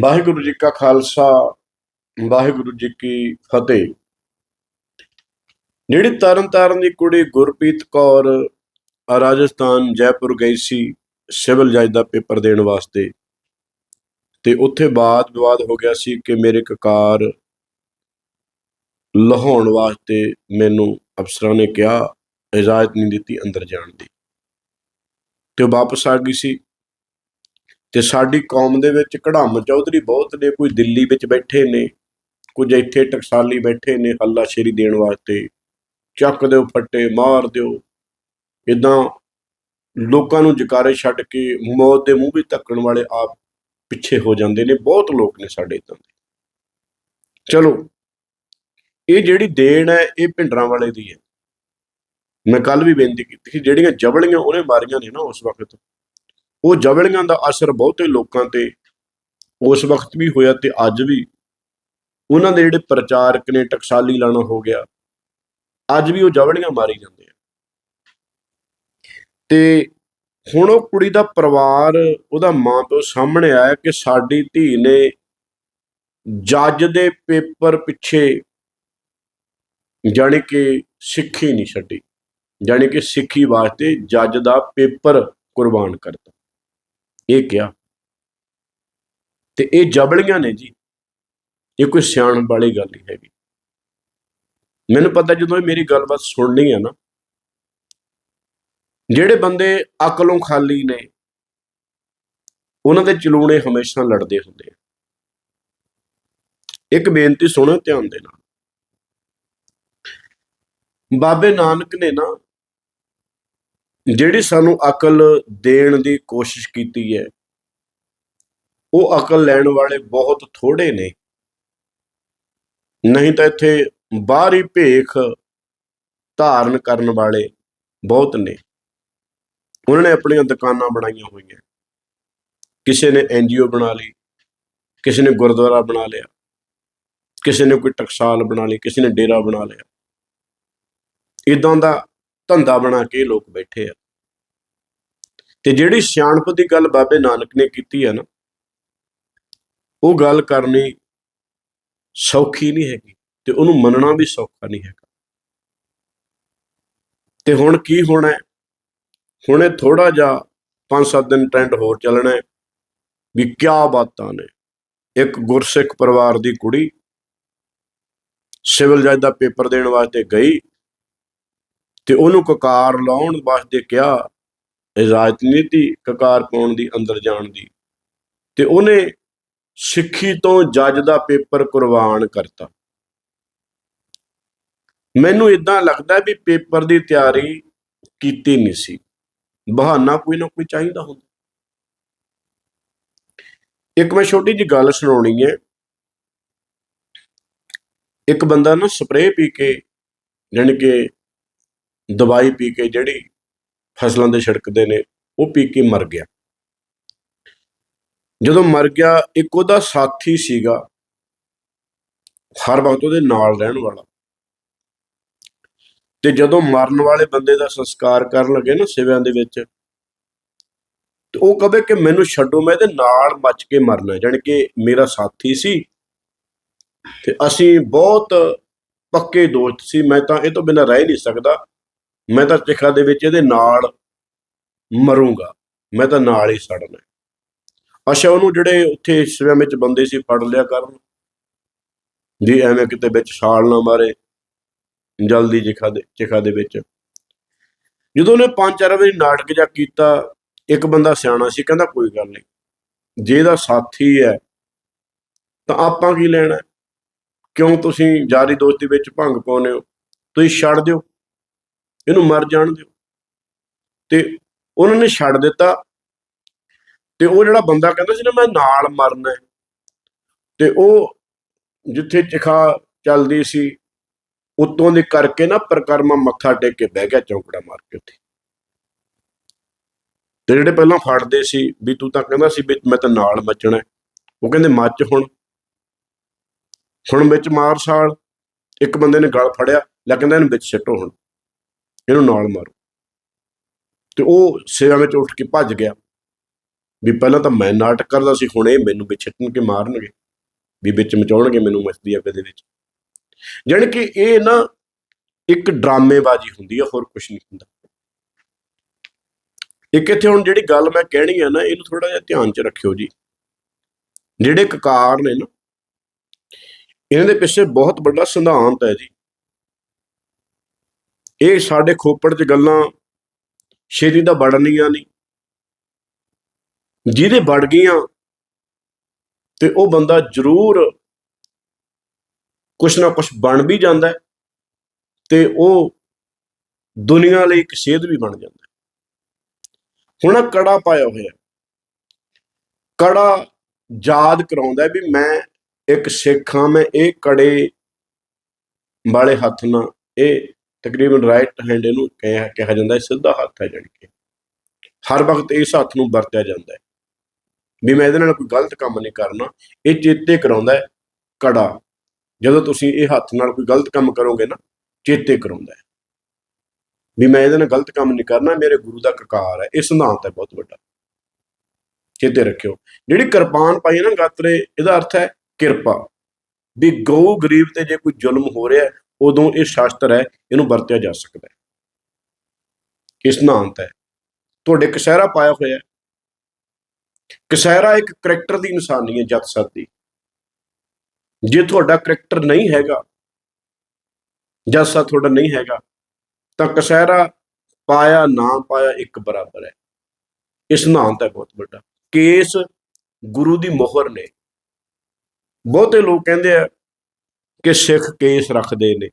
ਵਾਹਿਗੁਰੂ ਜੀ ਕਾ ਖਾਲਸਾ, ਵਾਹਿਗੁਰੂ ਜੀ ਕੀ ਫਤਿਹ। ਜਿਹੜੀ ਤਰਨ ਤਾਰਨ ਦੀ ਕੁੜੀ ਗੁਰਪ੍ਰੀਤ ਕੌਰ ਰਾਜਸਥਾਨ ਜੈਪੁਰ ਗਈ ਸੀ ਸਿਵਲ ਜੱਜ ਦਾ ਪੇਪਰ ਦੇਣ ਵਾਸਤੇ, ਤੇ ਉੱਥੇ ਬਾਤ ਵਿਵਾਦ ਹੋ ਗਿਆ ਸੀ ਕਿ ਮੇਰੇ ਕਕਾਰ ਲਹਾਉਣ ਵਾਸਤੇ ਮੈਨੂੰ ਅਫਸਰਾਂ ਨੇ ਕਿਹਾ, ਇਜਾਜ਼ਤ ਨਹੀਂ ਦਿੱਤੀ ਅੰਦਰ ਜਾਣ ਦੀ। ਤੇ ਉਹ ਵਾਪਸ ਆ ਗਈ ਸੀ। ਤੇ ਸਾਡੀ ਕੌਮ ਦੇ ਵਿੱਚ ਕੜਾਮ ਚੌਧਰੀ ਬਹੁਤ ਨੇ, ਕੋਈ ਦਿੱਲੀ ਵਿੱਚ ਬੈਠੇ ਨੇ, ਕੁਝ ਇੱਥੇ ਟਕਸਾਲੀ ਬੈਠੇ ਨੇ ਹੱਲਾ ਸ਼ੇਰੀ ਦੇਣ ਵਾਸਤੇ। ਚੱਕ ਦਿਓ ਫੱਟੇ, ਮਾਰ ਦਿਓ। ਇਦਾਂ ਲੋਕਾਂ ਨੂੰ ਜਕਾਰੇ ਛੱਡ ਕੇ ਮੌਤ ਦੇ ਮੂੰਹ ਵੀ ਧੱਕਣ ਵਾਲੇ ਆਪ ਪਿੱਛੇ ਹੋ ਜਾਂਦੇ ਨੇ, ਬਹੁਤ ਲੋਕ ਨੇ ਸਾਡੇ ਇਦਾਂ ਦੇ। ਚਲੋ, ਇਹ ਜਿਹੜੀ ਦੇਣ ਹੈ, ਇਹ ਭਿੰਡਰਾਂ ਵਾਲੇ ਦੀ ਹੈ। ਮੈਂ ਕੱਲ ਵੀ ਬੇਨਤੀ ਕੀਤੀ ਕਿ ਜਿਹੜੀਆਂ ਜਬਲੀਆਂ ਉਹਨੇ ਮਾਰੀਆਂ ਨੇ ਨਾ ਉਸ ਵਕਤ। ਉਹ ਜਬਲੀਆਂ ਦਾ ਅਸਰ ਬਹੁਤੇ ਲੋਕਾਂ ਤੇ ਉਸ ਵਕਤ ਵੀ ਹੋਇਆ ਤੇ ਅੱਜ ਵੀ ਉਹਨਾਂ ਦੇ ਜਿਹੜੇ ਪ੍ਰਚਾਰਕ ਨੇ ਟਕਸਾਲੀ ਲਾਣਾ ਹੋ ਗਿਆ, ਅੱਜ ਵੀ ਉਹ ਜਬਲੀਆਂ ਮਾਰੀ ਜਾਂਦੇ ਆ। ਤੇ ਹੁਣ ਉਹ ਕੁੜੀ ਦਾ ਪਰਿਵਾਰ, ਉਹਦਾ ਮਾਂ ਪਿਓ ਸਾਹਮਣੇ ਆਇਆ ਕਿ ਸਾਡੀ ਧੀ ਨੇ ਜੱਜ ਦੇ ਪੇਪਰ ਪਿੱਛੇ ਜਾਣੀ ਕਿ ਸਿੱਖੀ ਨਹੀਂ ਛੱਡੀ, ਜਾਣੀ ਕਿ ਸਿੱਖੀ ਵਾਸਤੇ ਜੱਜ ਦਾ ਪੇਪਰ ਕੁਰਬਾਨ ਕਰਤਾ। ਇਹ ਕਿਹਾ। ਤੇ ਇਹ ਜਬਲੀਆਂ ਨੇ ਜੀ। ਇਹ ਕੋਈ ਸਿਆਣ ਵਾਲੀ ਗੱਲ ਨਹੀਂ ਹੈਗੀ। ਮੈਨੂੰ ਪਤਾ ਜਦੋਂ ਇਹ ਮੇਰੀ ਗੱਲਬਾਤ ਸੁਣਨੀ ਹੈ ਨਾ, ਜਿਹੜੇ ਬੰਦੇ ਅਕਲੋਂ ਖਾਲੀ ਨੇ, ਉਹਨਾਂ ਦੇ ਚਲੂਣੇ ਹਮੇਸ਼ਾ ਲੜਦੇ ਹੁੰਦੇ ਆ। ਇੱਕ ਬੇਨਤੀ ਸੁਣੋ ਧਿਆਨ ਦੇ ਨਾਲ। ਬਾਬੇ ਨਾਨਕ ਨੇ ਨਾ ਜਿਹੜੀ ਸਾਨੂੰ ਅਕਲ ਦੇਣ ਦੀ ਕੋਸ਼ਿਸ਼ ਕੀਤੀ ਹੈ, ਉਹ ਅਕਲ ਲੈਣ ਵਾਲੇ ਬਹੁਤ ਥੋੜੇ ਨੇ। ਨਹੀਂ ਤਾਂ ਇੱਥੇ ਬਾਹਰੀ ਭੇਖ ਧਾਰਨ ਕਰਨ ਵਾਲੇ ਬਹੁਤ ਨੇ। ਉਹਨਾਂ ਨੇ ਆਪਣੀਆਂ ਦੁਕਾਨਾਂ ਬਣਾਈਆਂ ਹੋਈਆਂ। ਕਿਸੇ ਨੇ ਐਨਜੀਓ ਬਣਾ ਲਈ, ਕਿਸੇ ਨੇ ਗੁਰਦੁਆਰਾ ਬਣਾ ਲਿਆ, ਕਿਸੇ ਨੇ ਕੋਈ ਟਕਸਾਲ ਬਣਾ ਲਈ, ਕਿਸੇ ਨੇ ਡੇਰਾ ਬਣਾ ਲਿਆ। ਇਦਾਂ ਦਾ ਧੰਦਾ ਬਣਾ ਕੇ ਲੋਕ ਬੈਠੇ ਆ। ਤੇ ਜਿਹੜੀ ਸਿਆਣਪ ਦੀ ਗੱਲ ਬਾਬੇ ਨਾਨਕ ਨੇ ਕੀਤੀ ਹੈ ਨਾ, ਉਹ ਗੱਲ ਕਰਨੀ ਸੌਖੀ ਨਹੀਂ ਹੈਗੀ ਤੇ ਉਹਨੂੰ ਮੰਨਣਾ ਵੀ ਸੌਖਾ ਨਹੀਂ ਹੈਗਾ। ਤੇ ਹੁਣ ਕੀ ਹੋਣਾ ਹੁਣੇ ਥੋੜਾ ਜਿਹਾ 5-7 ਦਿਨ ਟ੍ਰੈਂਡ ਹੋਰ ਚੱਲਣਾ ਵੀ ਕਿਆ ਬਾਤਾਂ ਨੇ। ਇੱਕ ਗੁਰਸਿੱਖ ਪਰਿਵਾਰ ਦੀ ਕੁੜੀ ਸਿਵਲ ਜੱਜ ਦਾ ਪੇਪਰ ਦੇਣ ਵਾਸਤੇ ਗਈ ਤੇ ਉਹਨੂੰ ਕਕਾਰ ਲਾਉਣ ਵਾਸਤੇ ਕਿਹਾ ਇਜਾਜ਼ਤ ਨਹੀਂ ਦਿੱਤੀ ਕਕਾਰ ਪਾਉਣ ਦੀ, ਅੰਦਰ ਜਾਣ ਦੀ। ਤੇ ਉਹਨੇ ਸਿੱਖੀ ਤੋਂ ਜੱਜ ਦਾ ਪੇਪਰ ਕੁਰਬਾਨ ਕਰਤਾ। ਮੈਨੂੰ ਇਦਾਂ ਲੱਗਦਾ ਵੀ ਪੇਪਰ ਦੀ ਤਿਆਰੀ ਕੀਤੀ ਨਹੀਂ ਸੀ। ਬਹਾਨਾ ਕੋਈ ਨਾ ਕੋਈ ਚਾਹੀਦਾ ਹੁੰਦਾ। ਇੱਕ ਮੈਂ ਛੋਟੀ ਜੀ ਗੱਲ ਸੁਣਾਉਣੀ ਹੈ। ਇੱਕ ਬੰਦਾ ਨਾ ਸਪਰੇਅ ਪੀ ਕੇ, ਜਾਣੀ ਕਿ ਦਵਾਈ ਪੀ ਕੇ ਜਿਹੜੀ ਫਸਲਾਂ ਦੇ ਛਿੜਕਦੇ ਨੇ, ਉਹ ਪੀ ਕੇ ਮਰ ਗਿਆ। ਜਦੋਂ ਮਰ ਗਿਆ, ਇੱਕ ਉਹਦਾ ਸਾਥੀ ਸੀਗਾ, ਹਰ ਵਕਤ ਉਹਦੇ ਨਾਲ ਰਹਿਣ ਵਾਲਾ। ਤੇ ਜਦੋਂ ਮਰਨ ਵਾਲੇ ਬੰਦੇ ਦਾ ਸੰਸਕਾਰ ਕਰਨ ਲੱਗੇ ਨਾ ਸਿਵਿਆਂ ਦੇ ਵਿੱਚ, ਤੇ ਉਹ ਕਹੇ ਕਿ ਮੈਨੂੰ ਛੱਡੋ, ਮੈਂ ਇਹਦੇ ਨਾਲ ਮੱਚ ਕੇ ਮਰਨਾ, ਜਾਣੀ ਕਿ ਮੇਰਾ ਸਾਥੀ ਸੀ, ਤੇ ਅਸੀਂ ਬਹੁਤ ਪੱਕੇ ਦੋਸਤ ਸੀ, ਮੈਂ ਤਾਂ ਇਹ ਤੋਂ ਬਿਨਾਂ ਰਹਿ ਨਹੀਂ ਸਕਦਾ। ਮੈਂ ਤਾਂ ਚਿਖਾ ਦੇ ਵਿੱਚ ਇਹਦੇ ਨਾਲ ਮਰੂੰਗਾ। ਮੈਂ ਤਾਂ ਨਾਲ ਹੀ ਸੜਨਾ ਅੱਛਾ, ਉਹਨੂੰ ਜਿਹੜੇ ਉੱਥੇ ਸਿਵਿਆਂ ਵਿੱਚ ਬੰਦੇ ਸੀ, ਫੜ ਲਿਆ ਕਰਨ। ਜੀ ਐਵੇਂ ਕਿਤੇ ਵਿੱਚ ਛਾਲ ਨਾ ਮਾਰੇ, ਜਲਦੀ ਚਿਖਾ ਦੇ ਚਿਖਾ ਦੇ ਵਿੱਚ। ਜਦੋਂ ਉਹਨੇ ਪੰਜ ਚਾਰ ਵਾਰੀ ਨਾਟਕ ਜਾ ਕੀਤਾ, ਇੱਕ ਬੰਦਾ ਸਿਆਣਾ ਸੀ, ਕਹਿੰਦਾ ਕੋਈ ਗੱਲ ਨਹੀਂ, ਜੇ ਇਹਦਾ ਸਾਥੀ ਹੈ, ਤਾਂ ਆਪਾਂ ਕੀ ਲੈਣਾ ਕਿਉਂ ਤੁਸੀਂ ਜਾਰੀ ਦੋਸਤੀ ਵਿੱਚ ਭੰਗ ਪਾਉਨੇ ਹੋ? ਤੁਸੀਂ ਛੱਡ ਦਿਓ। ਇਹਨੂੰ ਮਰ ਜਾਣ ਦਿਓ। ਤੇ ਉਹਨਾਂ ਨੇ ਛੱਡ ਦਿੱਤਾ। ਤੇ ਉਹ ਜਿਹੜਾ ਬੰਦਾ ਕਹਿੰਦਾ ਸੀ ਨਾ, ਮੈਂ ਨਾਲ ਮਰਨਾ ਤੇ ਉਹ ਜਿੱਥੇ ਚਿਖਾ ਚੱਲਦੀ ਸੀ, ਉਤੋਂ ਦੇ ਕਰਕੇ ਨਾ ਪ੍ਰਕਰਮਾ ਮੱਥਾ ਟੇਕ ਕੇ ਬਹਿ ਗਿਆ ਚੌਂਕੜਾ ਮਾਰ ਕੇ ਉੱਥੇ। ਤੇ ਜਿਹੜੇ ਪਹਿਲਾਂ ਫੜਦੇ ਸੀ ਵੀ ਤੂੰ ਤਾਂ ਕਹਿੰਦਾ ਸੀ ਵੀ ਮੈਂ ਤਾਂ ਨਾਲ ਮੱਚਣਾ ਉਹ ਕਹਿੰਦੇ, ਮੱਚ ਹੁਣ। ਹੁਣ ਵਿੱਚ ਮਾਰ ਸਾਲ ਇੱਕ ਬੰਦੇ ਨੇ ਗਲ ਫੜਿਆ, ਲੈ ਕਹਿੰਦਾ ਇਹਨੂੰ ਵਿੱਚ ਸਿੱਟੋ ਹੁਣ। ਇਹਨੂੰ ਨਾਲ ਮਾਰੋ। ਤੇ ਉਹ ਸੇਵਾ ਵਿੱਚ ਉੱਠ ਕੇ ਭੱਜ ਗਿਆ ਵੀ ਪਹਿਲਾਂ ਤਾਂ ਮੈਂ ਨਾਟਕ ਕਰਦਾ ਸੀ, ਹੁਣ ਇਹ ਮੈਨੂੰ ਵਿੱਚ ਛੱਟਣ ਕੇ ਮਾਰਨਗੇ, ਵੀ ਵਿੱਚ ਮਚਾਉਣਗੇ ਮੈਨੂੰ ਮਸਤੀ ਅੱਗੇ ਦੇ ਵਿੱਚ। ਜਾਣੀ ਕਿ ਇਹ ਨਾ ਇੱਕ ਡਰਾਮੇਬਾਜ਼ੀ ਹੁੰਦੀ ਆ, ਹੋਰ ਕੁਝ ਨਹੀਂ ਹੁੰਦਾ। ਇੱਕ ਇੱਥੇ ਹੁਣ ਜਿਹੜੀ ਗੱਲ ਮੈਂ ਕਹਿਣੀ ਆ ਨਾ, ਇਹਨੂੰ ਥੋੜਾ ਜਿਹਾ ਧਿਆਨ 'ਚ ਰੱਖਿਓ ਜੀ। ਜਿਹੜੇ ਕਕਾਰ ਨੇ ਨਾ, ਇਹਨਾਂ ਦੇ ਪਿੱਛੇ ਬਹੁਤ ਵੱਡਾ ਸਿਧਾਂਤ ਹੈ ਜੀ। ਇਹ ਸਾਡੇ ਖੋਪੜ 'ਚ ਗੱਲਾਂ ਛੇਤੀ ਦਾ ਵੜਨੀਆਂ ਨਹੀਂ। ਜਿਹਦੇ ਵੜ ਗਈਆਂ ਤੇ ਉਹ ਬੰਦਾ ਜ਼ਰੂਰ ਕੁਛ ਨਾ ਕੁਛ ਬਣ ਵੀ ਜਾਂਦਾ ਤੇ ਉਹ ਦੁਨੀਆ ਲਈ ਇੱਕ ਸੇਧ ਵੀ ਬਣ ਜਾਂਦਾ ਹੁਣ ਕੜਾ ਪਾਇਆ ਹੋਇਆ ਕੜਾ ਯਾਦ ਕਰਾਉਂਦਾ ਵੀ ਮੈਂ ਇੱਕ ਸਿੱਖ ਹਾਂ, ਮੈਂ ਇਹ ਕੜੇ ਵਾਲੇ ਹੱਥ ਨਾਲ ਇਹ ਤਕਰੀਬਨ ਰਾਈਟ ਹੈਂਡ ਇਹਨੂੰ ਕਿਹਾ ਕਿਹਾ ਜਾਂਦਾ ਹੈ, ਸਿੱਧਾ ਹੱਥ ਹੈ ਜਾਣੀ ਕਿ। ਹਰ ਵਕਤ ਇਸ ਹੱਥ ਨੂੰ ਵਰਤਿਆ ਜਾਂਦਾ ਹੈ। ਵੀ ਮੈਂ ਇਹਦੇ ਨਾਲ ਕੋਈ ਗਲਤ ਕੰਮ ਨਹੀਂ ਕਰਨਾ, ਇਹ ਚੇਤੇ ਕਰਾਉਂਦਾ ਹੈ ਕੜਾ। ਜਦੋਂ ਤੁਸੀਂ ਇਹ ਹੱਥ ਨਾਲ ਕੋਈ ਗਲਤ ਕੰਮ ਕਰੋਗੇ ਨਾ, ਚੇਤੇ ਕਰਾਉਂਦਾ ਹੈ। ਵੀ ਮੈਂ ਇਹਦੇ ਨਾਲ ਗਲਤ ਕੰਮ ਨਹੀਂ ਕਰਨਾ, ਮੇਰੇ ਗੁਰੂ ਦਾ ਕਕਾਰ ਹੈ, ਇਹ ਸਿਧਾਂਤ ਹੈ ਬਹੁਤ ਵੱਡਾ। ਚੇਤੇ ਰੱਖਿਓ। ਜਿਹੜੀ ਕਿਰਪਾਨ ਪਾਈ ਹੈ ਨਾ ਗਾਤਰੇ, ਇਹਦਾ ਅਰਥ ਹੈ ਕਿਰਪਾ। ਵੀ ਗਊ ਗਰੀਬ ਤੇ ਜੇ ਕੋਈ ਜ਼ੁਲਮ ਹੋ ਰਿਹਾ ਉਦੋਂ ਇਹ ਸ਼ਾਸਤਰ ਹੈ, ਇਹਨੂੰ ਵਰਤਿਆ ਜਾ ਸਕਦਾ ਹੈ। ਇਸ ਸਿਧਾਂਤ ਹੈ? ਤੁਹਾਡੇ ਕਸ਼ਹਿਰਾ ਪਾਇਆ ਹੋਇਆ ਹੈ। ਕਸ਼ਹਿਰਾ ਇੱਕ ਕਰੈਕਟਰ ਦੀ ਇਨਸਾਨੀ ਹੈ ਜੱਤ ਸੱਤ ਦੀ। ਜੇ ਤੁਹਾਡਾ ਕਰੈਕਟਰ ਨਹੀਂ ਹੈਗਾ ਜਦ ਸੱਤ ਤੁਹਾਡਾ ਨਹੀਂ ਹੈਗਾ, ਤਾਂ ਕਸ਼ਹਿਰਾ ਪਾਇਆ, ਨਾ ਪਾਇਆ ਇੱਕ ਬਰਾਬਰ ਹੈ। ਇਸ ਸਿਧਾਂਤ ਹੈ ਬਹੁਤ ਵੱਡਾ। ਕੇਸ ਗੁਰੂ ਦੀ ਮੋਹਰ ਨੇ। ਬਹੁਤੇ ਲੋਕ ਕਹਿੰਦੇ ਆ ਕਿ ਸਿੱਖ ਕੇਸ ਰੱਖਦੇ ਨੇ।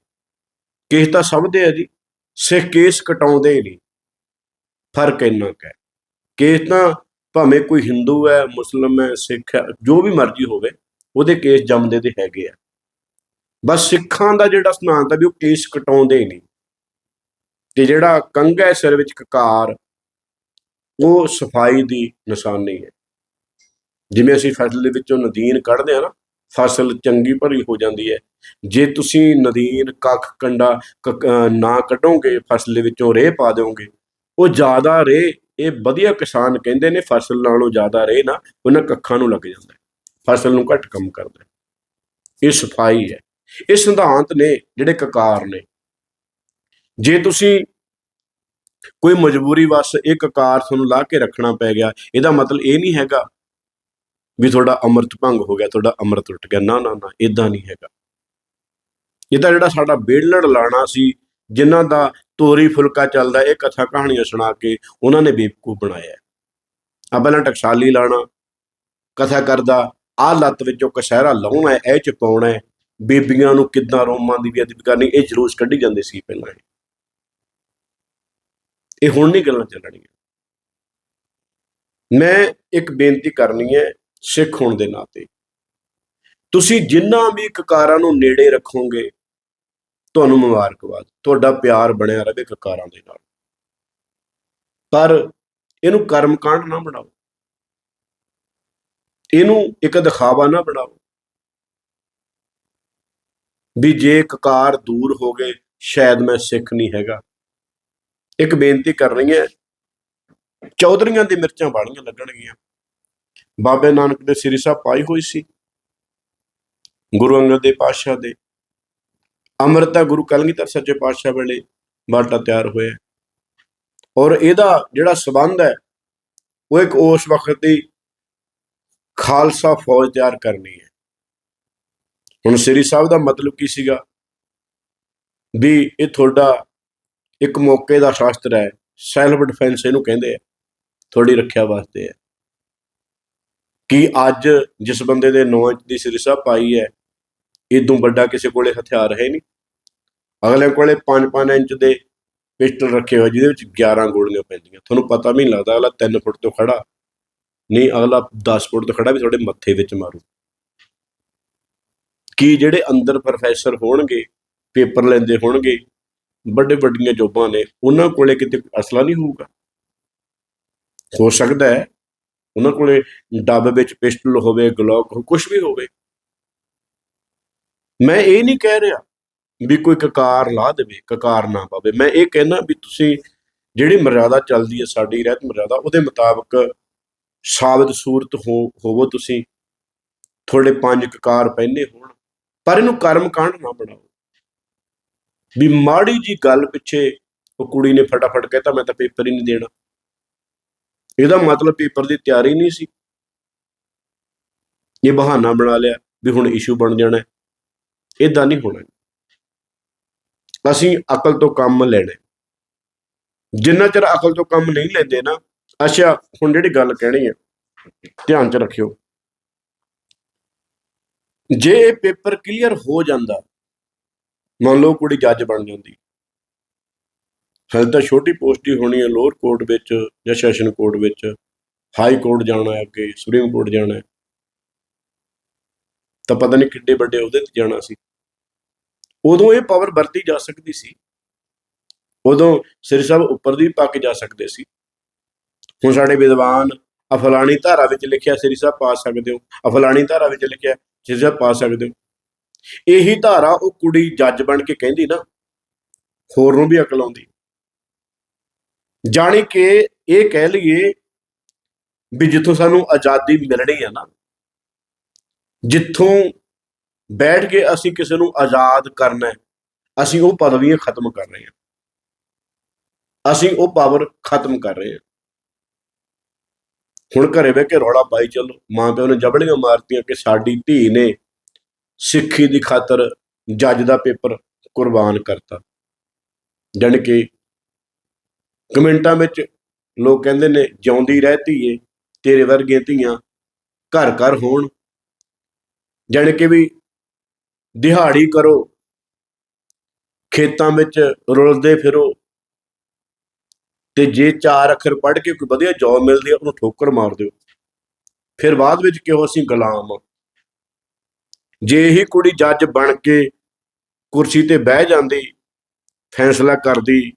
ਕੇਸ ਤਾਂ ਸਮਝਦੇ ਦੇ ਆ ਜੀ, ਸਿੱਖ ਕੇਸ ਕਟਾਉਂਦੇ ਹੀ ਨਹੀਂ। ਫ਼ਰਕ ਇੰਨਾ ਕੁ ਹੈ। ਕੇਸ ਤਾਂ ਭਾਵੇਂ ਕੋਈ ਹਿੰਦੂ ਹੈ, ਮੁਸਲਮ ਹੈ, ਸਿੱਖ ਹੈ, ਜੋ ਵੀ ਮਰਜ਼ੀ ਹੋਵੇ, ਉਹਦੇ ਕੇਸ ਜੰਮਦੇ ਤੇ ਹੈਗੇ ਆ। ਬਸ ਸਿੱਖਾਂ ਦਾ ਜਿਹੜਾ ਸਿਧਾਂਤ ਹੈ ਵੀ ਉਹ ਕੇਸ ਕਟਾਉਂਦੇ ਹੀ ਨਹੀਂ। ਤੇ ਜਿਹੜਾ ਕੰਘਾ ਹੈ ਸਿਰ ਵਿੱਚ ਕਕਾਰ, ਉਹ ਸਫ਼ਾਈ ਦੀ ਨਿਸ਼ਾਨੀ ਹੈ। ਜਿਵੇਂ ਅਸੀਂ ਫਸਲ ਦੇ ਵਿੱਚੋਂ ਨਦੀਨ ਕੱਢਦੇ ਆ ਨਾ, ਫਸਲ ਚੰਗੀ ਭਰੀ ਹੋ ਜਾਂਦੀ ਹੈ ਜੇ ਤੁਸੀਂ ਨਦੀਨ, ਕੱਖ, ਕੰਡਾ ਕ- ਨਾ ਕੱਢੋਗੇ, ਫਸਲ ਦੇ ਵਿੱਚੋਂ ਰੇਹ ਪਾ ਦਿਓਗੇ, ਉਹ ਜ਼ਿਆਦਾ ਰੇਹ, ਇਹ ਵਧੀਆ ਕਿਸਾਨ ਕਹਿੰਦੇ ਨੇ, ਫਸਲ ਨਾਲੋਂ ਜ਼ਿਆਦਾ ਰੇਹ ਨਾ ਉਹਨਾਂ ਕੱਖਾਂ ਨੂੰ ਲੱਗ ਜਾਂਦਾ ਫਸਲ ਨੂੰ ਘੱਟ ਕੰਮ ਕਰਦਾ ਇਹ ਸਫ਼ਾਈ ਹੈ। ਇਹ ਸਿਧਾਂਤ ਨੇ ਜਿਹੜੇ ਕਕਾਰ ਨੇ। ਜੇ ਤੁਸੀਂ ਕੋਈ ਮਜਬੂਰੀ ਵਸ ਇਹ ਕਕਾਰ ਤੁਹਾਨੂੰ ਲਾ ਕੇ ਰੱਖਣਾ ਪੈ ਗਿਆ, ਇਹਦਾ ਮਤਲਬ ਇਹ ਨਹੀਂ ਹੈਗਾ ਵੀ ਤੁਹਾਡਾ ਅੰਮ੍ਰਿਤ ਭੰਗ ਹੋ ਗਿਆ, ਤੁਹਾਡਾ ਅੰਮ੍ਰਿਤ ਟੁੱਟ ਗਿਆ। ਨਾ ਨਾ ਨਾ ਇਦਾਂ ਨਹੀਂ ਹੈਗਾ। ਜਿੱਦਾਂ ਜਿਹੜਾ ਸਾਡਾ ਬੇਲੜ ਲਾਣਾ ਸੀ, ਜਿਨ੍ਹਾਂ ਦਾ ਤੋਰੀ ਫੁਲਕਾ ਚੱਲਦਾ, ਇਹ ਕਥਾ ਕਹਾਣੀਆਂ ਸੁਣਾ ਕੇ ਉਹਨਾਂ ਨੇ ਬੇਵਕੂਫ ਬਣਾਇਆ। ਆ ਪਹਿਲਾਂ ਟਕਸਾਲੀ ਲਾਣਾ, ਕਥਾ ਕਰਦਾ ਆ ਲੱਤ ਵਿੱਚੋਂ ਕਸ਼ਹਿਰਾ ਲਾਉਣਾ ਹੈ ਇਹ ਚ ਪਾਉਣਾ ਹੈ ਬੀਬੀਆਂ ਨੂੰ ਕਿੱਦਾਂ ਰੋਮਾਂ ਦੀ ਬੇਅਦਬੀ ਕਰਨੀ ਇਹ ਜਲੂਸ ਕੱਢੀ ਜਾਂਦੇ ਸੀ ਪਹਿਲਾਂ। ਇਹ। ਇਹ ਹੁਣ ਨਹੀਂ ਗੱਲਾਂ ਚੱਲਣੀਆਂ ਮੈਂ ਇੱਕ ਬੇਨਤੀ ਕਰਨੀ ਹੈ ਸਿੱਖ ਹੋਣ ਦੇ ਨਾਤੇ। ਤੁਸੀਂ ਜਿੰਨਾ ਵੀ ਕਕਾਰਾਂ ਨੂੰ ਨੇੜੇ ਰੱਖੋਗੇ ਤੁਹਾਨੂੰ ਮੁਬਾਰਕਬਾਦ। ਤੁਹਾਡਾ ਪਿਆਰ ਬਣਿਆ ਰਹੇ ਕਕਾਰਾਂ ਦੇ ਨਾਲ। ਪਰ ਇਹਨੂੰ ਕਰਮਕਾਂਡ ਨਾ ਬਣਾਓ। ਇਹਨੂੰ ਇੱਕ ਦਿਖਾਵਾ ਨਾ ਬਣਾਓ। ਵੀ ਜੇ ਕਕਾਰ ਦੂਰ ਹੋ ਗਏ, ਸ਼ਾਇਦ ਮੈਂ ਸਿੱਖ ਨਹੀਂ ਹੈਗਾ। ਇੱਕ ਬੇਨਤੀ ਕਰ ਰਹੀ ਹੈ, ਚੌਧਰੀਆਂ ਦੀ ਮਿਰਚਾਂ ਬਾਣੀਆਂ ਲੱਗਣਗੀਆਂ। ਬਾਬੇ ਨਾਨਕ ਦੇ ਸ੍ਰੀ ਸਾਹਿਬ ਪਾਈ ਹੋਈ ਸੀ। ਗੁਰੂ ਅੰਗਦ ਦੇ ਪਾਤਸ਼ਾਹ ਦੇ ਅੰਮ੍ਰਿਤਾ ਗੁਰੂ ਕਲਗੀਧਰ ਸੱਚੇ ਪਾਤਸ਼ਾਹ ਵੇਲੇ ਬਾਟਾ ਤਿਆਰ ਹੋਇਆ ਔਰ ਇਹਦਾ ਜਿਹੜਾ ਸਬੰਧ ਹੈ, ਉਹ ਇੱਕ ਉਸ ਵਕਤ ਦੀ ਖਾਲਸਾ ਫੌਜ ਤਿਆਰ ਕਰਨੀ ਹੈ। ਹੁਣ ਸ੍ਰੀ ਸਾਹਿਬ ਦਾ ਮਤਲਬ ਕੀ ਸੀਗਾ? ਵੀ ਇਹ ਤੁਹਾਡਾ ਇੱਕ ਮੌਕੇ ਦਾ ਸ਼ਾਸਤਰ ਹੈ ਸੈਲਫ ਡਿਫੈਂਸ ਇਹਨੂੰ ਕਹਿੰਦੇ ਆ, ਤੁਹਾਡੀ ਰੱਖਿਆ ਵਾਸਤੇ ਹੈ। ਕਿ ਅੱਜ ਜਿਸ ਬੰਦੇ ਦੇ 9 ਇੰਚ ਦੀ ਸ੍ਰੀ ਸਾਹਿਬ ਪਾਈ ਹੈ ਇਦੋਂ ਵੱਡਾ ਕਿਸੇ ਕੋਲੇ ਹਥਿਆਰ ਹੈ ਨਹੀਂ? ਅਗਲੇ ਕੋਲੇ 5-5 ਇੰਚ ਦੇ ਪਿਸਟਲ ਰੱਖੇ ਹੋਏ, ਜਿਹਦੇ ਵਿੱਚ 11 ਗੋਲੀਆਂ ਪੈਂਦੀਆਂ। ਤੁਹਾਨੂੰ ਪਤਾ ਵੀ ਨਹੀਂ ਲੱਗਦਾ ਅਗਲਾ 3 ਫੁੱਟ ਤੋਂ ਖੜਾ। ਨਹੀਂ, ਅਗਲਾ 10 ਫੁੱਟ ਤੋਂ ਖੜਾ ਵੀ ਤੁਹਾਡੇ ਮੱਥੇ ਵਿੱਚ ਮਾਰੂ। ਕੀ ਜਿਹੜੇ ਅੰਦਰ ਪ੍ਰੋਫੈਸਰ ਹੋਣਗੇ, ਪੇਪਰ ਲੈਂਦੇ ਹੋਣਗੇ, ਵੱਡੇ ਵੱਡੀਆਂ ਜੋਬਾਂ ਨੇ, ਉਹਨਾਂ ਕੋਲੇ ਕਿਤੇ ਅਸਲਾ ਨਹੀਂ ਹੋਊਗਾ? ਹੋ ਸਕਦਾ ਹੈ, ਉਹਨਾਂ ਕੋਲੇ ਡੱਬ ਵਿੱਚ ਪਿਸਟਲ ਹੋਵੇ, ਗਲੋਕ ਹੋ ਕੁਝ ਵੀ ਹੋਵੇ। ਮੈਂ ਇਹ ਨਹੀਂ ਕਹਿ ਰਿਹਾ ਵੀ ਕੋਈ ਕਕਾਰ ਲਾ ਦੇਵੇ, ਕਕਾਰ ਨਾ ਪਾਵੇ। ਮੈਂ ਇਹ ਕਹਿਣਾ ਵੀ ਤੁਸੀਂ ਜਿਹੜੀ ਮਰਿਆਦਾ ਚੱਲਦੀ ਹੈ, ਸਾਡੀ ਰਹਿਤ ਮਰਿਆਦਾ, ਉਹਦੇ ਮੁਤਾਬਕ ਸਾਬਤ ਸੂਰਤ ਹੋ, ਹੋਵੋ ਤੁਸੀਂ। ਤੁਹਾਡੇ ਪੰਜ ਕਕਾਰ ਪਹਿਨੇ ਹੋਣ, ਪਰ ਇਹਨੂੰ ਕਰਮ ਕਾਂਡ ਨਾ ਬਣਾਓ। ਵੀ ਮਾੜੀ ਜੀ ਗੱਲ ਪਿੱਛੇ ਉਹ ਕੁੜੀ ਨੇ ਫਟਾਫਟ ਕਹਿਤਾ, ਮੈਂ ਤਾਂ ਪੇਪਰ ਹੀ ਨਹੀਂ ਦੇਣਾ। ਇਹਦਾ ਮਤਲਬ ਪੇਪਰ ਦੀ ਤਿਆਰੀ ਨਹੀਂ ਸੀ। ਇਹ ਬਹਾਨਾ ਬਣਾ ਲਿਆ ਵੀ ਹੁਣ ਇਸ਼ੂ ਬਣ ਜਾਣਾ। ਇਦਾਂ ਨਹੀਂ ਹੋਣਾ। ਅਸੀਂ ਅਕਲ ਤੋਂ ਕੰਮ ਲੈਣਾ। ਜਿੰਨਾ ਚਿਰ ਅਕਲ ਤੋਂ ਕੰਮ ਨਹੀਂ ਲੈਂਦੇ ਨਾ, ਅੱਛਾ, ਹੁਣ ਜਿਹੜੀ ਗੱਲ ਕਹਿਣੀ ਹੈ ਧਿਆਨ ਚ ਰੱਖਿਓ। ਜੇ ਇਹ ਪੇਪਰ ਕਲੀਅਰ ਹੋ ਜਾਂਦਾ, ਮੰਨ ਲਓ ਕੁੜੀ ਜੱਜ ਬਣ ਜਾਂਦੀ। ਹਾਲੇ ਤਾਂ ਛੋਟੀ ਪੋਸਟ ਹੀ ਹੋਣੀ ਹੈ ਲੋਅਰ ਕੋਰਟ ਵਿੱਚ ਜਾਂ ਸੈਸ਼ਨ ਕੋਰਟ ਵਿੱਚ। ਹਾਈ ਕੋਰਟ ਜਾਣਾ ਹੈ ਅੱਗੇ, ਸੁਪਰੀਮ ਕੋਰਟ ਜਾਣਾ ਹੈ। ਤਾਂ ਪਤਾ ਨਹੀਂ ਕਿੱਡੇ ਵੱਡੇ ਉਹਦੇ ਤੇ ਜਾਣਾ ਸੀ। ਉਦੋਂ ਇਹ ਪਾਵਰ ਵਰਤੀ ਜਾ ਸਕਦੀ ਸੀ। ਉਦੋਂ ਸ੍ਰੀ ਸਾਹਿਬ ਉੱਪਰ ਦੀ ਪੱਕ ਜਾ ਸਕਦੇ ਸੀ। ਹੁਣ ਸਾਡੇ ਵਿਦਵਾਨ ਅਫਲਾਣੀ ਧਾਰਾ ਵਿੱਚ ਲਿਖਿਆ ਸ੍ਰੀ ਸਾਹਿਬ ਪਾ ਸਕਦੇ ਹੋ। ਅਫਲਾਣੀ ਧਾਰਾ ਵਿੱਚ ਲਿਖਿਆ ਸ੍ਰੀ ਸਾਹਿਬ ਪਾ ਸਕਦੇ ਹੋ। ਇਹੀ ਧਾਰਾ ਉਹ ਕੁੜੀ ਜੱਜ ਬਣ ਕੇ ਕਹਿੰਦੀ ਨਾ, ਹੋਰ ਨੂੰ ਵੀ ਅਕਲ ਆਉਂਦੀ। ਜਾਣੀ ਕਿ ਇਹ ਕਹਿ ਲਈਏ ਵੀ ਜਿੱਥੋਂ ਸਾਨੂੰ ਆਜ਼ਾਦੀ ਮਿਲਣੀ ਹੈ ਨਾ, ਜਿੱਥੋਂ ਬੈਠ ਕੇ ਅਸੀਂ ਕਿਸੇ ਨੂੰ ਆਜ਼ਾਦ ਕਰਨਾ ਹੈ, ਅਸੀਂ ਉਹ ਪਦਵੀਆਂ ਖਤਮ ਕਰ ਰਹੇ ਹਾਂ। ਅਸੀਂ ਉਹ ਪਾਵਰ ਖਤਮ ਕਰ ਰਹੇ ਹਾਂ। ਹੁਣ ਘਰੇ ਬਹਿ ਕੇ ਰੌਲਾ ਪਾਈ ਚੱਲੋ। ਮਾਂ ਪਿਓ ਨੇ ਜਬੜੀਆਂ ਮਾਰਤੀਆਂ ਕਿ ਸਾਡੀ ਧੀ ਨੇ ਸਿੱਖੀ ਦੀ ਖਾਤਰ ਜੱਜ ਦਾ ਪੇਪਰ ਕੁਰਬਾਨ ਕਰਤਾ। ਜਾਣੀ ਕਿ ਕਮੈਂਟਾਂ ਵਿੱਚ ਲੋਕ ਕਹਿੰਦੇ ਨੇ, ਜਿਉਂਦੀ ਰਹਿ ਧੀਏ, ਤੇਰੇ ਵਰਗੀਆਂ ਧੀਆਂ ਘਰ ਘਰ ਹੋਣ। ਜਾਣੀ ਕਿ ਵੀ ਦਿਹਾੜੀ ਕਰੋ। ਖੇਤਾਂ ਵਿੱਚ ਰੁਲਦੇ ਫਿਰੋ। ਤੇ ਜੇ ਚਾਰ ਅੱਖਰ ਪੜ੍ਹ ਕੇ ਕੋਈ ਵਧੀਆ ਜੌਬ ਮਿਲਦੀ ਹੈ ਉਹਨੂੰ ਠੋਕਰ ਮਾਰ ਦਿਓ। ਫਿਰ ਬਾਅਦ ਵਿੱਚ ਕਿਉਂ ਅਸੀਂ ਗੁਲਾਮ ਹਾਂ। ਜੇ ਹੀ ਕੁੜੀ ਜੱਜ ਬਣ ਕੇ ਕੁਰਸੀ ਤੇ ਬਹਿ ਜਾਂਦੀ, ਫੈਸਲਾ ਕਰਦੀ,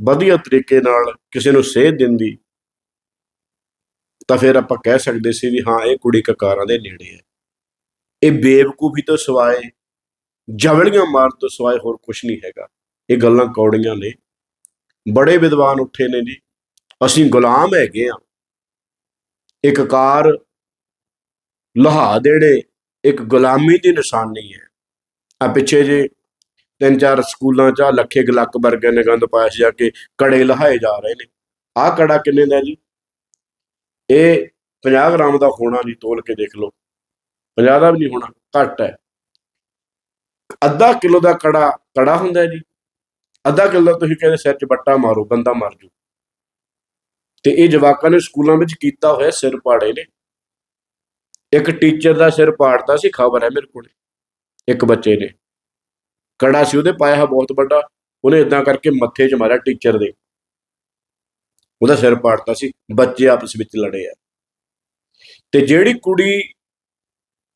ਵਧੀਆ ਤਰੀਕੇ ਨਾਲ ਕਿਸੇ ਨੂੰ ਸੇਧ ਦਿੰਦੀ, ਤਾਂ ਫਿਰ ਆਪਾਂ ਕਹਿ ਸਕਦੇ ਸੀ ਵੀ ਹਾਂ, ਇਹ ਕੁੜੀ ਕਕਾਰਾਂ ਦੇ ਨੇੜੇ ਹੈ। ਇਹ ਬੇਵਕੂਫੀ ਤੋਂ ਸਿਵਾਏ, ਜਵਲੀਆਂ ਮਾਰਨ ਤੋਂ ਸਿਵਾਏ ਹੋਰ ਕੁਝ ਨਹੀਂ ਹੈਗਾ। ਇਹ ਗੱਲਾਂ ਕੌੜੀਆਂ ਨੇ। ਬੜੇ ਵਿਦਵਾਨ ਉੱਠੇ ਨੇ ਜੀ। ਅਸੀਂ ਗੁਲਾਮ ਹੈਗੇ ਆ ਇੱਕ ਕਾਰ ਲਹਾ ਦੇੜੇ ਇੱਕ ਗੁਲਾਮੀ ਦੀ ਨਿਸ਼ਾਨੀ ਹੈ। ਆ ਪਿੱਛੇ ਜੇ ਤਿੰਨ ਚਾਰ ਸਕੂਲਾਂ ਚ ਲੱਖੇ ਗਲੱਕ ਵਰਗੇ ਨੇ ਗੰਦ ਪਾਇਆ ਸੀ, ਜਾ ਕੇ ਕੜੇ ਲਹਾਏ ਜਾ ਰਹੇ ਨੇ। ਆਹ ਕੜਾ ਕਿੰਨੇ ਦਾ ਜੀ? ਇਹ 50 ਗ੍ਰਾਮ ਦਾ ਹੋਣਾ ਜੀ, ਤੋਲ ਕੇ ਦੇਖ ਲਓ। 50 ਦਾ ਵੀ ਨਹੀਂ ਹੋਣਾ, ਘੱਟ ਹੈ। ਅੱਧਾ ਕਿਲੋ ਦਾ ਕੜਾ ਕੜਾ ਹੁੰਦਾ ਹੈ ਜੀ। ਅੱਧਾ ਕਿਲੋ ਦਾ ਤੁਸੀਂ ਕਹਿੰਦੇ ਸਿਰ 'ਚ ਬੱਟਾ ਮਾਰੋ, ਬੰਦਾ ਮਰ ਜੂ। ਤੇ ਇਹ ਜਵਾਕਾਂ ਨੇ ਸਕੂਲਾਂ ਵਿੱਚ ਕੀਤਾ ਹੋਇਆ ਸਿਰ ਪਾੜੇ ਨੇ। ਇੱਕ ਟੀਚਰ ਦਾ ਸਿਰ ਪਾੜਦਾ ਸੀ, ਖਬਰ ਹੈ ਮੇਰੇ ਕੋਲ। ਇੱਕ ਬੱਚੇ ਨੇ ਕੜਾ ਸੀ, ਉਹਦੇ ਪਾਇਆ ਹੋਇਆ ਬਹੁਤ ਵੱਡਾ। ਉਹਨੇ ਇਦਾਂ ਕਰਕੇ ਮੱਥੇ 'ਚ ਮਾਰਿਆ ਟੀਚਰ ਦੇ। ਉਹਦਾ ਸਿਰ ਪਾੜਤਾ ਸੀ। ਬੱਚੇ ਆਪਸ ਵਿੱਚ ਲੜੇ ਆ। ਤੇ ਜਿਹੜੀ ਕੁੜੀ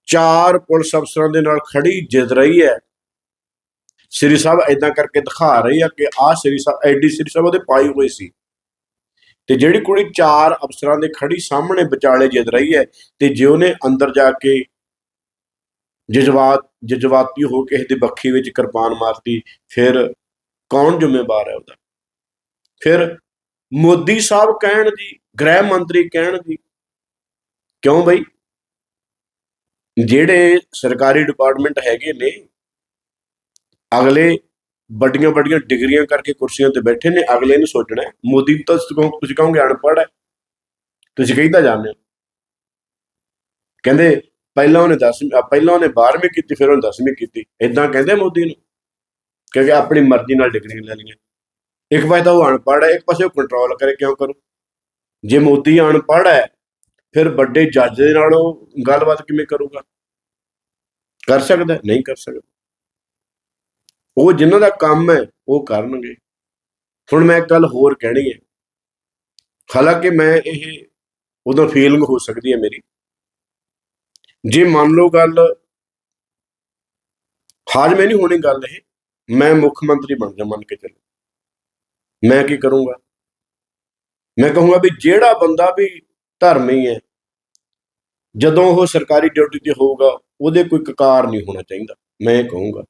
ਚਾਰ ਪੁਲਿਸ ਅਫਸਰਾਂ ਦੇ ਨਾਲ ਖੜੀ ਜਿੱਤ ਰਹੀ ਹੈ। ਸ੍ਰੀ ਸਾਹਿਬ ਇਦਾਂ ਕਰਕੇ ਦਿਖਾ ਰਹੀ ਆ ਕਿ ਆਹ ਸ੍ਰੀ ਸਾਹਿਬ ਐਡੀ ਸ੍ਰੀ ਸਾਹਿਬ ਉਹਦੇ ਪਾਈ ਹੋਈ ਸੀ। ਤੇ ਜਿਹੜੀ ਕੁੜੀ ਚਾਰ ਅਫਸਰਾਂ ਦੇ ਖੜੀ ਸਾਹਮਣੇ ਵਿਚਾਲੇ ਜਿੱਤ ਰਹੀ ਹੈ ਤੇ ਜੇ ਉਹਨੇ ਅੰਦਰ ਜਾ ਕੇ ਜਜ਼ਬਾਤ, ਜਜ਼ਬਾਤੀ ਹੋ ਕੇ ਇਹਦੇ ਬੱਖੀ ਵਿੱਚ ਕਿਰਪਾਨ ਮਾਰਤੀ, ਫਿਰ ਕੌਣ ਜ਼ਿੰਮੇਵਾਰ ਹੈ ਉਹਦਾ? ਫਿਰ ਮੋਦੀ ਸਾਹਿਬ ਕਹਿਣ ਜੀ ਗ੍ਰਹਿ ਮੰਤਰੀ ਕਹਿਣ ਜੀ ਕਿਉਂ ਬਈ? ਜਿਹੜੇ ਸਰਕਾਰੀ ਡਿਪਾਰਟਮੈਂਟ ਹੈਗੇ ਨੇ, ਅਗਲੇ ਵੱਡੀਆਂ ਵੱਡੀਆਂ ਡਿਗਰੀਆਂ ਕਰਕੇ ਕੁਰਸੀਆਂ ਤੇ ਬੈਠੇ ਨੇ, ਅਗਲੇ ਨੂੰ ਸੋਚਣਾ ਮੋਦੀ ਤਾਂ ਤੁਸੀਂ ਤੁਸੀਂ ਕਹੋਗੇ ਅਨਪੜ੍ਹ ਹੈ, ਤੁਸੀਂ ਕਹਿੰਦਾ ਜਾਣਦੇ ਹੋ। ਕਹਿੰਦੇ ਪਹਿਲਾਂ ਉਹਨੇ 10 ਪਹਿਲਾਂ ਉਹਨੇ 12ਵੀਂ ਕੀਤੀ, ਫਿਰ ਉਹਨੇ 10ਵੀਂ ਕੀਤੀ ਇਦਾਂ ਕਹਿੰਦੇ ਮੋਦੀ ਨੂੰ, ਕਿਉਂਕਿ ਆਪਣੀ ਮਰਜ਼ੀ ਨਾਲ ਡਿਗਰੀ ਲੈ ਲਈਆਂ। ਇੱਕ ਪਾਸੇ ਤਾਂ ਉਹ ਅਨਪੜ੍ਹ ਹੈ, ਇੱਕ ਪਾਸੇ ਉਹ ਕੰਟਰੋਲ ਕਰੇ, ਕਿਉਂ ਕਰੂ? ਜੇ ਮੋਦੀ ਅਨਪੜ੍ਹ ਹੈ ਫਿਰ ਵੱਡੇ ਜੱਜ ਦੇ ਨਾਲ ਉਹ ਗੱਲਬਾਤ ਕਿਵੇਂ ਕਰੂਗਾ? ਕਰ ਸਕਦਾ, ਨਹੀਂ ਕਰ ਸਕਦਾ। ਉਹ ਜਿਨ੍ਹਾਂ ਦਾ ਕੰਮ ਹੈ, ਉਹ ਕਰਨਗੇ। ਹੁਣ ਮੈਂ ਇੱਕ ਗੱਲ ਹੋਰ ਕਹਿਣੀ ਹੈ। ਹਾਲਾਂਕਿ ਮੈਂ ਇਹ ਉਦੋਂ ਫੀਲਿੰਗ ਹੋ ਸਕਦੀ ਹੈ ਮੇਰੀ। ਜੇ ਮੰਨ ਲਓ ਗੱਲ, ਹਾਜ਼ਮੇ ਨਹੀਂ ਹੋਣੀ ਗੱਲ ਇਹ, ਮੈਂ ਮੁੱਖ ਮੰਤਰੀ ਬਣ ਜਾ, ਮੰਨ ਕੇ ਚੱਲੋ। ਮੈਂ ਕੀ ਕਰੂੰਗਾ? ਮੈਂ ਕਹੂੰਗਾ ਵੀ ਜਿਹੜਾ ਬੰਦਾ ਵੀ ਧਰਮ ਹੀ ਹੈ। ਜਦੋਂ ਉਹ ਸਰਕਾਰੀ ਡਿਊਟੀ ਤੇ ਹੋਊਗਾ, ਉਹਦੇ ਕੋਈ ਕਕਾਰ ਨਹੀਂ ਹੋਣਾ ਚਾਹੀਦਾ। ਮੈਂ ਕਹੂੰਗਾ,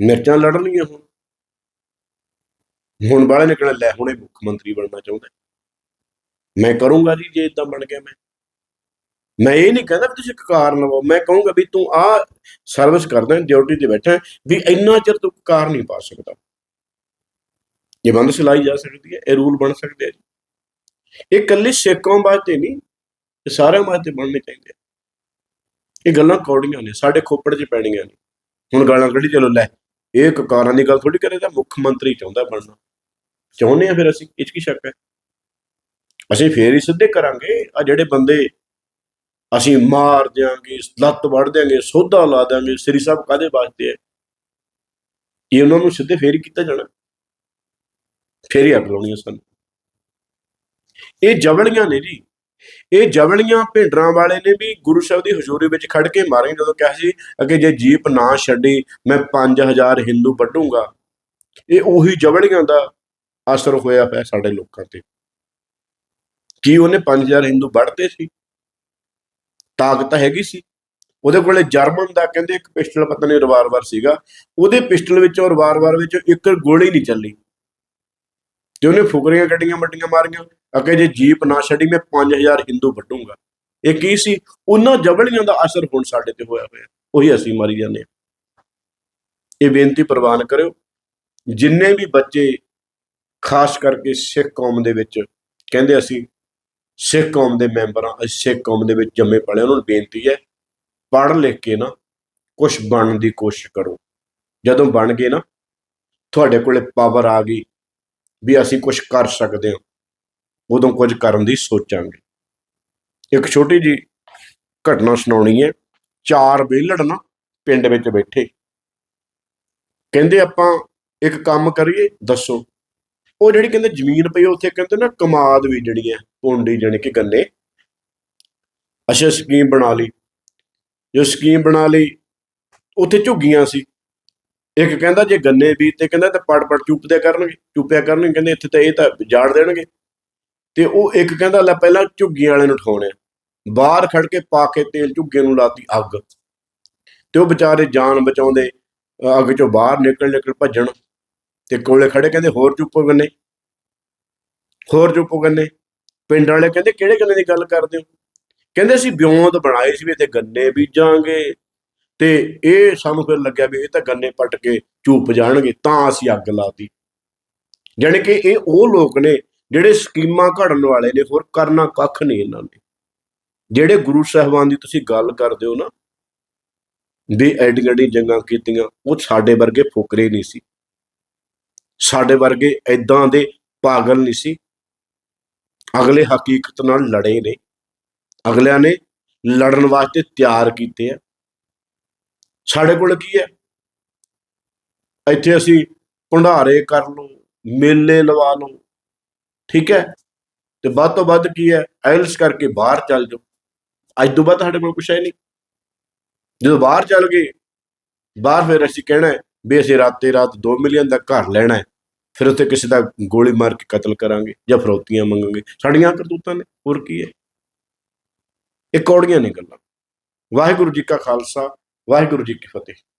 ਮਿਰਚਾਂ ਲੜਨੀਆਂ ਹੁਣ। ਹੁਣ ਵਾਲੇ ਨੇ ਲੈ ਹੁਣੇ ਮੁੱਖ ਮੰਤਰੀ ਬਣਨਾ ਚਾਹੁੰਦਾ। ਮੈਂ ਕਰੂੰਗਾ ਜੀ, ਜੇ ਇਦਾਂ ਬਣ ਗਿਆ ਮੈਂ। ਮੈਂ ਇਹ ਨਹੀਂ ਕਹਿੰਦਾ ਵੀ ਤੁਸੀਂ ਕਕਾਰ ਲਵੋ। ਮੈਂ ਕਹੂੰਗਾ ਵੀ ਤੂੰ ਆ ਸਰਵਿਸ ਕਰਦਾ, ਡਿਊਟੀ ਤੇ ਬੈਠਾ ਵੀ ਇੰਨਾ ਚਿਰ ਤੂੰ ਕਕਾਰ ਨਹੀਂ ਪਾ ਸਕਦਾ। ਇਹ ਬੰਦ ਚਲਾਈ ਜਾ ਸਕਦੀ ਹੈ, ਇਹ ਰੂਲ ਬਣ ਸਕਦੇ ਆ ਜੀ। ਇਹ ਇਕੱਲੇ ਸਿੱਖਾਂ ਵਾਸਤੇ ਨਹੀਂ, ਇਹ ਸਾਰਿਆਂ ਵਾਸਤੇ ਬਣਨੇ ਚਾਹੀਦੇ ਇਹ ਗੱਲਾਂ ਕੌੜੀਆਂ ਨੇ, ਸਾਡੇ ਖੋਪੜ 'ਚ ਪੈਣੀਆਂ ਨੇ। ਹੁਣ ਗਾਲਾਂ ਕੱਢੀ, ਚਲੋ ਲੈ, ਇਹ ਕਕਾਰਾਂ ਦੀ ਗੱਲ ਥੋੜੀ ਕਰੇ ਤਾਂ ਮੁੱਖ ਮੰਤਰੀ ਚਾਹੁੰਦਾ ਬਣਨਾ। ਚਾਹੁੰਦੇ ਆ ਫਿਰ ਅਸੀਂ, ਇਹ ਕੀ ਸ਼ੱਕ ਹੈ? ਅਸੀਂ ਫੇਰ ਹੀ ਸਿੱਧੇ ਕਰਾਂਗੇ ਆ ਜਿਹੜੇ ਬੰਦੇ ਅਸੀਂ ਮਾਰ ਦਿਆਂਗੇ, ਲੱਤ ਵੜ ਦਿਆਂਗੇ, ਸੋਧਾ ਲਾ ਦਿਆਂਗੇ, ਸ੍ਰੀ ਸਾਹਿਬ ਕਾਦੇ ਵਾਸਤੇ ਹੈ? ਇਹ ਉਹਨਾਂ ਨੂੰ ਸਿੱਧੇ ਫੇਰ ਹੀ ਕੀਤਾ ਜਾਣਾ। ਫੇਰ ਹੀ ਅੱਗ ਲਾਉਣੀ ਹੈ ਸਾਨੂੰ। ਇਹ ਜਵਲੀਆਂ ਨੇ ਜੀ। ਇਹ ਜਵਲੀਆਂ ਭਿੰਡਰਾਂ ਵਾਲੇ ਨੇ ਵੀ ਗੁਰੂ ਸਾਹਿਬ ਦੀ ਹਜ਼ੂਰੀ ਵਿੱਚ ਖੜ ਕੇ ਮਾਰੇ ਜਦੋਂ ਕਿਹਾ ਸੀ ਕਿ ਜੇ ਜੀਪ ਨਾ ਛੱਡੀ, ਮੈਂ 5000 ਹਿੰਦੂ ਵੱਢੂੰਗਾ। ਇਹ ਉਹੀ ਜਵਲੀਆਂ ਦਾ ਅਸਰ ਹੋਇਆ ਪਿਆ ਸਾਡੇ ਲੋਕਾਂ ਤੇ। ਕੀ ਉਹਨੇ 5000 ਹਿੰਦੂ ਵੱਢਦੇ ਸੀ? ਤਾਕਤ ਹੈਗੀ ਸੀ। ਉਹਦੇ ਕੋਲੇ ਜਰਮਨ ਦਾ ਕਹਿੰਦੇ ਇੱਕ ਪਿਸਟਲ ਪਤਾ ਨਹੀਂ ਰਿਵਾਲਵਰ ਸੀਗਾ। ਉਹਦੇ ਪਿਸਟਲ ਵਿੱਚੋਂ ਰਿਵਾਲਵਰ ਵਿੱਚੋਂ ਇੱਕ ਗੋਲੀ ਨਹੀਂ ਚੱਲੀ। ਤੇ ਉਹਨੇ ਫੁਕਰੀਆਂ ਗੱਡੀਆਂ ਮੱਡੀਆਂ ਮਾਰੀਆਂ। ਅੱਗੇ ਜੇ ਜੀਪ ਨਾ ਛੱਡੀ, ਮੈਂ 5000 ਹਿੰਦੂ ਵੱਢੂੰਗਾ। ਇਹ ਕੀ ਸੀ? ਉਹਨਾਂ ਜਬਲੀਆਂ ਦਾ ਅਸਰ ਹੁਣ ਸਾਡੇ ਤੇ ਹੋਇਆ ਹੋਇਆ ਉਹੀ ਅਸੀਂ ਮਾਰੀ ਜਾਂਦੇ ਹਾਂ। ਇਹ ਬੇਨਤੀ ਪ੍ਰਵਾਨ ਕਰਿਓ। ਜਿੰਨੇ ਵੀ ਬੱਚੇ ਖਾਸ ਕਰਕੇ ਸਿੱਖ ਕੌਮ ਦੇ ਵਿੱਚ, ਕਹਿੰਦੇ ਅਸੀਂ ਸਿੱਖ ਕੌਮ ਦੇ ਮੈਂਬਰਾਂ ਅਸੀਂ ਸਿੱਖ ਕੌਮ ਦੇ ਵਿੱਚ ਜੰਮੇ ਪਲੇ ਉਹਨਾਂ ਨੂੰ ਬੇਨਤੀ ਹੈ, ਪੜ੍ਹ ਲਿਖ ਕੇ ਨਾ ਕੁਝ ਬਣਨ ਦੀ ਕੋਸ਼ਿਸ਼ ਕਰੋ। ਜਦੋਂ ਬਣ ਗਏ ਨਾ, ਤੁਹਾਡੇ ਕੋਲੇ ਪਾਵਰ ਆ ਗਈ। ਵੀ ਅਸੀਂ ਕੁਝ ਕਰ ਸਕਦੇ ਹਾਂ। ਉਦੋਂ ਕੁਝ ਕਰਨ ਦੀ ਸੋਚਾਂਗੇ। ਇੱਕ ਛੋਟੀ ਜੀ ਘਟਨਾ ਸੁਣਾਉਣੀ ਹੈ। ਚਾਰ ਵਿਹਲੜ ਨਾ ਪਿੰਡ ਵਿੱਚ ਬੈਠੇ। ਕਹਿੰਦੇ ਆਪਾਂ ਇੱਕ ਕੰਮ ਕਰੀਏ, ਦੱਸੋ। ਉਹ ਜਿਹੜੀ ਕਹਿੰਦੇ ਜ਼ਮੀਨ ਪਈ ਉੱਥੇ ਕਹਿੰਦੇ ਨਾ ਕਮਾਦ ਵੀ ਜਿਹੜੀ ਹੈ, ਪੌਂਡੀ ਜਾਣੀ ਕਿ ਗੰਨੇ। ਅੱਛਾ ਸਕੀਮ ਬਣਾ ਲਈ। ਜੋ ਸਕੀਮ ਬਣਾ ਲਈ, ਉੱਥੇ ਝੁੱਗੀਆਂ ਸੀ। ਇੱਕ ਕਹਿੰਦਾ ਜੇ ਗੰਨੇ ਬੀਜ ਤੇ ਕਹਿੰਦਾ ਤੇ ਪੜ ਪੜ ਚੁੱਪਦੇ ਕਰਨਗੇ, ਚੁੱਪਿਆ ਕਰਨਗੇ, ਕਹਿੰਦੇ ਇੱਥੇ ਤਾਂ ਇਹ ਤਾਂ ਜਾੜ ਦੇਣਗੇ। ਤੇ ਉਹ ਇੱਕ ਕਹਿੰਦਾ ਲੈ ਪਹਿਲਾਂ ਝੁੱਗੀਆਂ ਵਾਲੇ ਨੂੰ ਉਠਾਉਣੇ ਆ। ਬਾਹਰ ਖੜ ਕੇ ਪਾ ਕੇ ਤੇਲ ਝੁੱਗੇ ਨੂੰ ਲਾਤੀ ਅੱਗ। ਤੇ ਉਹ ਵਿਚਾਰੇ ਜਾਨ ਬਚਾਉਂਦੇ, ਅੱਗ ਚੋਂ ਬਾਹਰ ਨਿਕਲ ਨਿਕਲ ਭੱਜਣ। ਤੇ ਕੋਲੇ ਖੜੇ ਕਹਿੰਦੇ, ਹੋਰ ਚੁੱਪੋ ਗੰਨੇ? ਹੋਰ ਚੁੱਪੋ ਗੰਨੇ? ਪਿੰਡ ਵਾਲੇ ਕਹਿੰਦੇ, ਕਿਹੜੇ ਗੰਨੇ ਦੀ ਗੱਲ ਕਰਦੇ ਹੋ? ਕਹਿੰਦੇ, ਅਸੀਂ ਬਿਉਂਦ ਬਣਾਏ ਸੀ ਵੀ ਇੱਥੇ ਗੰਨੇ ਬੀਜਾਂਗੇ। ਤੇ ਇਹ ਸਾਨੂੰ ਫਿਰ ਲੱਗਿਆ ਵੀ ਇਹ ਤਾਂ ਗੰਨੇ ਪੱਟ ਕੇ ਚੂਪ ਜਾਣਗੇ, ਤਾਂ ਅਸੀਂ ਅੱਗ ਲਾਤੀ ਜਾਣੀ ਕਿ ਇਹ ਉਹ ਲੋਕ ਨੇ ਜਿਹੜੇ ਸਕੀਮਾਂ ਘੜਨ ਵਾਲੇ ਨੇ, ਹੋਰ ਕਰਨਾ ਕੱਖ ਨਹੀਂ ਇਹਨਾਂ ਨੇ। ਜਿਹੜੇ ਗੁਰੂ ਸਾਹਿਬਾਨ ਦੀ ਤੁਸੀਂ ਗੱਲ ਕਰਦੇ ਹੋ ਨਾ, ਵੀ ਐਡੀ ਐਡੀ ਜੰਗਾਂ ਕੀਤੀਆਂ, ਉਹ ਸਾਡੇ ਵਰਗੇ ਫੁਕਰੇ ਨਹੀਂ ਸੀ। ਸਾਡੇ ਵਰਗੇ ਐਦਾਂ ਦੇ ਪਾਗਲ ਨਹੀਂ ਸੀ। ਅਗਲੇ ਹਕੀਕਤ ਨਾਲ ਲੜੇ ਨੇ। ਅਗਲਿਆਂ ਨੇ ਲੜਨ ਵਾਸਤੇ ਤਿਆਰ ਕੀਤੇ ਆ। ਸਾਡੇ ਕੋਲ ਕੀ ਹੈ? ਇੱਥੇ ਅਸੀਂ ਭੰਡਾਰੇ ਕਰ ਲਓ ਮੇਲੇ ਲਵਾ ਲਓ ਠੀਕ ਹੈ? ਤੇ ਵੱਧ ਤੋਂ ਵੱਧ ਕੀ ਹੈ? ਆਇਲਸ ਕਰਕੇ ਬਾਹਰ ਚੱਲ ਜਾਓ। ਅੱਜ ਤੋਂ ਬਾਅਦ ਸਾਡੇ ਕੋਲ ਕੁਛ ਹੈ ਨਹੀਂ। ਜਦੋਂ ਬਾਹਰ ਚੱਲ ਗਏ, ਬਾਹਰ ਫਿਰ ਅਸੀਂ ਕਹਿਣਾ ਵੀ ਅਸੀਂ ਰਾਤੇ ਰਾਤ 2 ਮਿਲੀਅਨ ਦਾ ਘਰ ਲੈਣਾ ਹੈ। ਫਿਰ ਉੱਥੇ ਕਿਸੇ ਦਾ ਗੋਲੀ ਮਾਰ ਕੇ ਕਤਲ ਕਰਾਂਗੇ ਜਾਂ ਫਰੋਤੀਆਂ ਮੰਗਾਂਗੇ। ਸਾਡੀਆਂ ਕਰਤੂਤਾਂ ਨੇ, ਹੋਰ ਕੀ ਹੈ? ਇਹ ਕੌੜੀਆਂ ਨੇ ਗੱਲਾਂ। ਵਾਹਿਗੁਰੂ ਜੀ ਕਾ ਖਾਲਸਾ ਵਾਹਿਗੁਰੂ ਜੀ ਕੀ ਫਤਿਹ